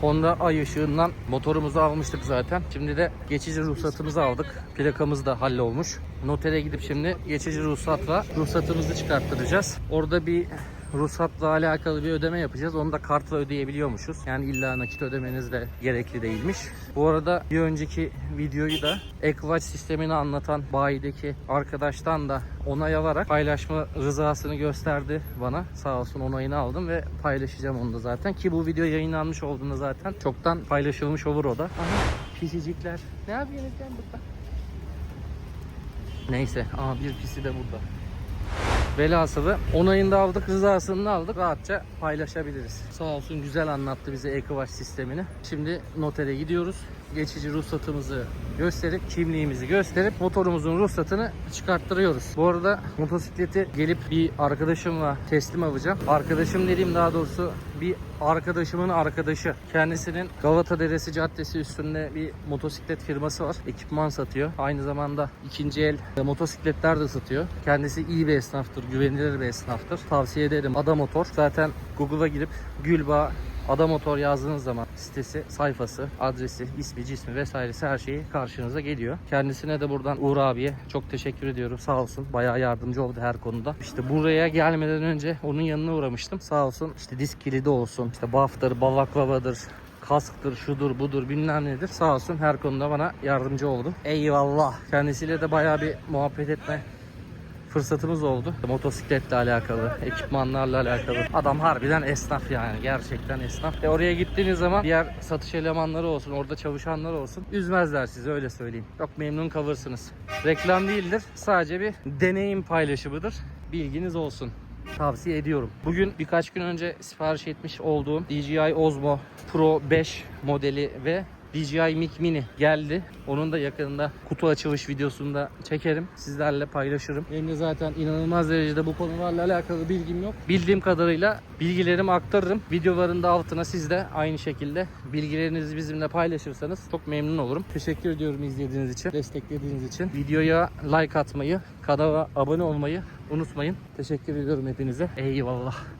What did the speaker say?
Honda ay ışığından motorumuzu almıştık zaten. Şimdi de geçici ruhsatımızı aldık. Plakamız da hallolmuş. Notere gidip şimdi geçici ruhsatla ruhsatımızı çıkarttıracağız. Orada bir ruhsatla alakalı bir ödeme yapacağız. Onu da kartla ödeyebiliyormuşuz. Yani illa nakit ödemeniz de gerekli değilmiş. Bu arada bir önceki videoyu da Equatch sistemini anlatan bayideki arkadaştan da onay alarak paylaşma rızasını gösterdi bana. Sağ olsun onayını aldım ve paylaşacağım onu da zaten. Ki bu video yayınlanmış olduğunda zaten çoktan paylaşılmış olur o da. Aha, pisicikler. Ne yapıyorsunuz lan burada? Neyse, aa bir pisi de burada. Velhasılı onayını da aldık, rızasını da aldık. Rahatça paylaşabiliriz. Sağ olsun güzel anlattı bize Ecovac sistemini. Şimdi notere gidiyoruz. Geçici ruhsatımızı gösterip, kimliğimizi gösterip motorumuzun ruhsatını çıkarttırıyoruz. Bu arada motosikleti gelip bir arkadaşımla teslim alacağım. Arkadaşım dediğim daha doğrusu bir arkadaşımın arkadaşı. Kendisinin Galata Deresi Caddesi üstünde bir motosiklet firması var. Ekipman satıyor. Aynı zamanda ikinci el motosikletler de satıyor. Kendisi iyi bir esnaftır, güvenilir bir esnaftır. Tavsiye ederim. Ada Motor. Zaten Google'a girip Gülbağ Ada Motor yazdığınız zaman sitesi, sayfası, adresi, ismi, cismi vesairesi her şeyi karşınıza geliyor. Kendisine de buradan Uğur abiye çok teşekkür ediyorum. Sağ olsun. Bayağı yardımcı oldu her konuda. İşte buraya gelmeden önce onun yanına uğramıştım. Sağ olsun. İşte disk kilidi olsun. işte baftır, balaklavadır, kasktır, şudur, budur bilmem nedir. Sağ olsun her konuda bana yardımcı oldu. Eyvallah. Kendisiyle de bayağı bir muhabbet etme fırsatımız oldu. Motosikletle alakalı, ekipmanlarla alakalı. Adam harbiden esnaf yani. Gerçekten esnaf. E oraya gittiğiniz zaman diğer satış elemanları olsun, orada çalışanlar olsun. Üzmezler sizi öyle söyleyeyim. Çok memnun kalırsınız. Reklam değildir. Sadece bir deneyim paylaşımıdır. Bilginiz olsun tavsiye ediyorum. Bugün birkaç gün önce sipariş etmiş olduğum DJI Osmo Pro 5 modeli ve DJI Mic Mini geldi. Onun da yakında kutu açılış videosunu da çekerim. Sizlerle paylaşırım. Benim de zaten inanılmaz derecede bu konularla alakalı bilgim yok. Bildiğim kadarıyla bilgilerimi aktarırım. Videoların da altına siz de aynı şekilde bilgilerinizi bizimle paylaşırsanız çok memnun olurum. Teşekkür ediyorum izlediğiniz için, desteklediğiniz için. Videoya like atmayı, kanala abone olmayı unutmayın. Teşekkür ediyorum hepinize. Eyvallah.